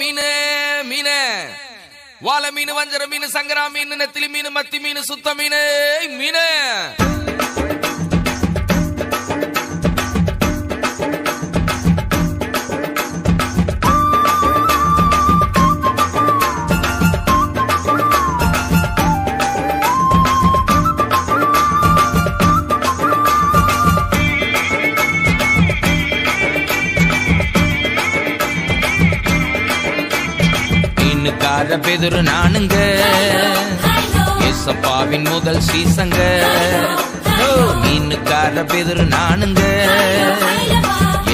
மீனு மீனு. வாழை மீன் வஞ்சர மீன் சங்கரா மீன் நெத்திலி மீன் மத்தி மீன் சுத்த மீன் மீனு. அத பெதுரு நானுங்க. ஏசப்பாவின் முதல் சீசங்க. மீனுக்கார பெதுரு நானுங்க.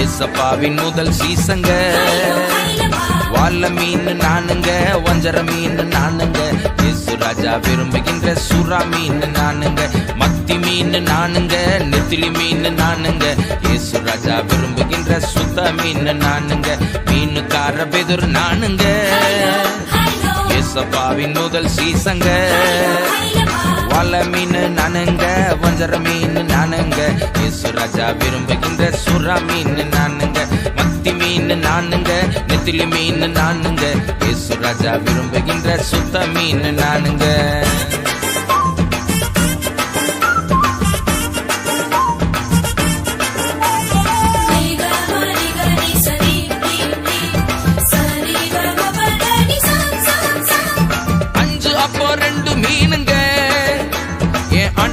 ஏசப்பாவின் முதல் சீசங்க. வால்ல மீன் நானுங்க வஞ்சர மீன் நானுங்க. இயேசு ராஜா விரும்புகின்ற சுறா மீன் நானுங்க. மத்தி மீன் நானுங்க நெத்திலி மீன் நானுங்க. இயேசு ராஜா விரும்புகின்ற சுத்த மீன் நானுங்க. மீனுக்கார பெதுர் நானுங்க. இயேசப்பாவின் முதல் சீசங்க. வாழ மீன் நானுங்க வஞ்சர மீன் நானுங்க. இயேசு ராஜா விரும்புகின்ற சுறா மீன் நானுங்க. மத்தி மீன் நானுங்க நெத்திலி மீன் நானுங்க. இயேசு ராஜா விரும்புகின்ற சுத்த மீன் நானுங்க.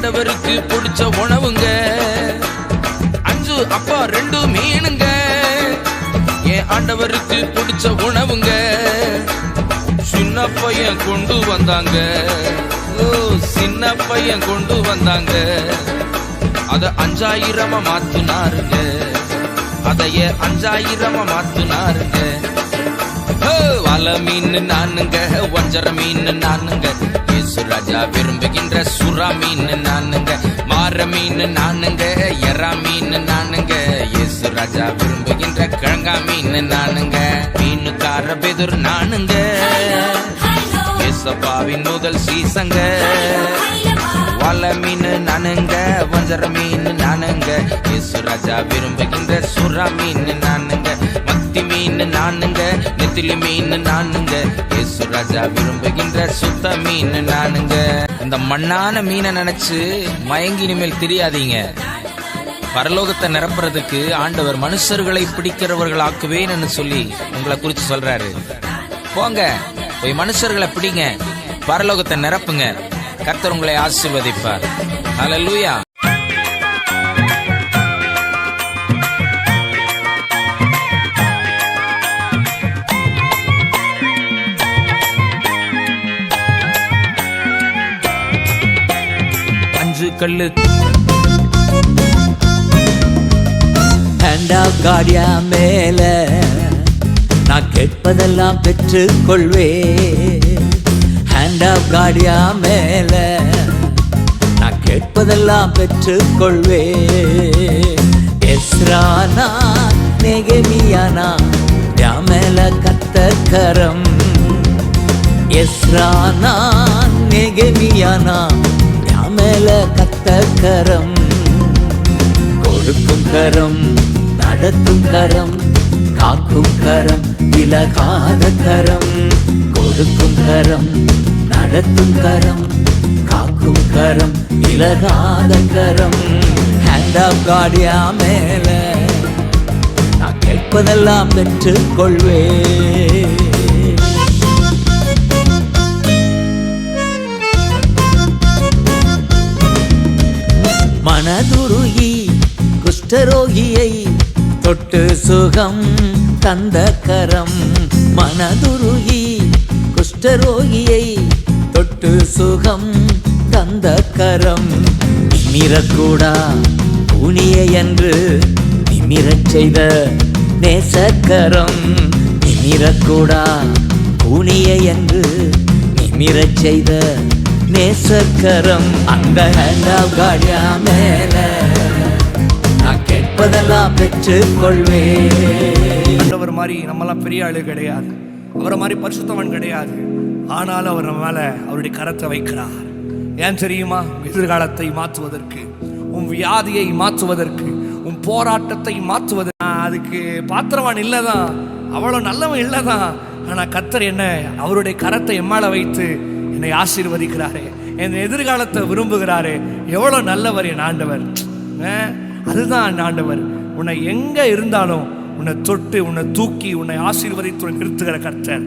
ஆண்டவருக்கு பிடிச்ச உணவுங்க. அஞ்சு அப்பா ரெண்டு மீனுங்க. என் ஆண்டவருக்கு பிடிச்ச உணவுங்க. சின்ன பையன் கொண்டு வந்தாங்க. ஓ சின்ன பையன் கொண்டு வந்தாங்க. அத அஞ்சாயிரமா மாத்துனாருங்க. அதைய அஞ்சாயிரமா மாத்துனாருங்க. வல மீன் நானுங்க வஞ்சர மீன் நானுங்க. இயேசு ராஜா விரும்புகின்ற சுறா மீன் நானுங்க மாற மீன் நானுங்க எறா மீன் நானுங்க. இயேசு ராஜா விரும்புகின்ற கிழங்கா மீன் நானுங்க மீனுக்கார பெதுர் நானுங்க. இயேசப்பாவின் முதல் சீசங்க. வல மீன் நானுங்க வஞ்சர மீன் நானுங்க. இயேசு ராஜா விரும்புகின்ற சுறா மீன் நானுங்க. நெத்திலி மீன் நானுங்க இயேசு ராஜா விரும்புகின்ற சுத்த மீன் நானுங்க இந்த மண்ணான மீனை நினைச்சு மயங்கி இனிமேல் தெரியாதீங்க. பரலோகத்தை நிரப்புறதுக்கு ஆண்டவர் மனுஷர்களை பிடிக்கிறவர்களாக்குவேன்னு சொல்லி உங்களை குறித்து சொல்றாரு. போங்க போய் மனுஷர்களை பிடிங்க. பரலோகத்தை நிரப்புங்க. கர்த்தர் உங்களை ஆசிர்வதிப்பார். ஹalleluya லூயா கல்லு. ஹேண்ட் காடியா மேல நான் கேட்பதெல்லாம் பெற்றுக் கொள்வே ஹேண்ட் ஆஃப் காடியா மேல நான் கேட்பதெல்லாம் பெற்றுக் கொள்வே எஸ்ரானா நெகமியானா என் மேல கத்தக்கரம் எஸ்ரானா நெகமியானா மேல கத்த கரம். கொடுக்கும் கரம் நடத்தும் கரம் காக்கும் கரம் விலகாத கரம். கொடுக்கும் கரம் நடத்தும் கரம் காக்கும் கரம் விலகாத கரம். ஹேண்ட் ஆஃப் காடியா மேல. நான் கேட்பதெல்லாம் பெற்றுக் கொள்வேன் மனதுருகி குஷ்டரோகியை தொட்டு சுகம் தந்த கரம். மனதுருகி குஷ்டரோகியை தொட்டு சுகம் தந்த கரம். நிமிரக்கூடா புனிய என்று நிமிரச் செய்த நேசக்கரம். நிமிரக்கூடா புனிய என்று நிமிரச் செய்த நேசக்கரம் அந்த ஹேண்டாவ் காடியா மேல. நான் கேட்பதெல்லாம் பெற்றுக் கொள்வேன் மாதிரி நம்மலாம் பெரிய ஆளு கிடையாது. அவரை மாதிரி பரிசுத்தவன் கிடையாது. ஆனாலும் அவர் நம்ம மேல அவருடைய கரத்தை வைக்கிறார். ஏன் தெரியுமா? எதிர்காலத்தை மாற்றுவதற்கு உன் வியாதியை மாற்றுவதற்கு உன் போராட்டத்தை மாற்றுவது அதுக்கு பாத்திரவான் இல்லைதான். அவ்வளோ நல்லவன் இல்லைதான். ஆனால் கத்தர் என்ன அவருடைய கரத்தை எம்மால வைத்து என்னை ஆசீர்வதிக்கிறாரே. என் எதிர்காலத்தை விரும்புகிறாரே. எவ்வளோ நல்லவர் என் ஆண்டவர். அதுதான் என் ஆண்டவர். உன்னை எங்கே இருந்தாலும் உன்னை தொட்டு உன்னை தூக்கி உன்னை ஆசீர்வதித்து நிறுத்துகிற கர்த்தர்.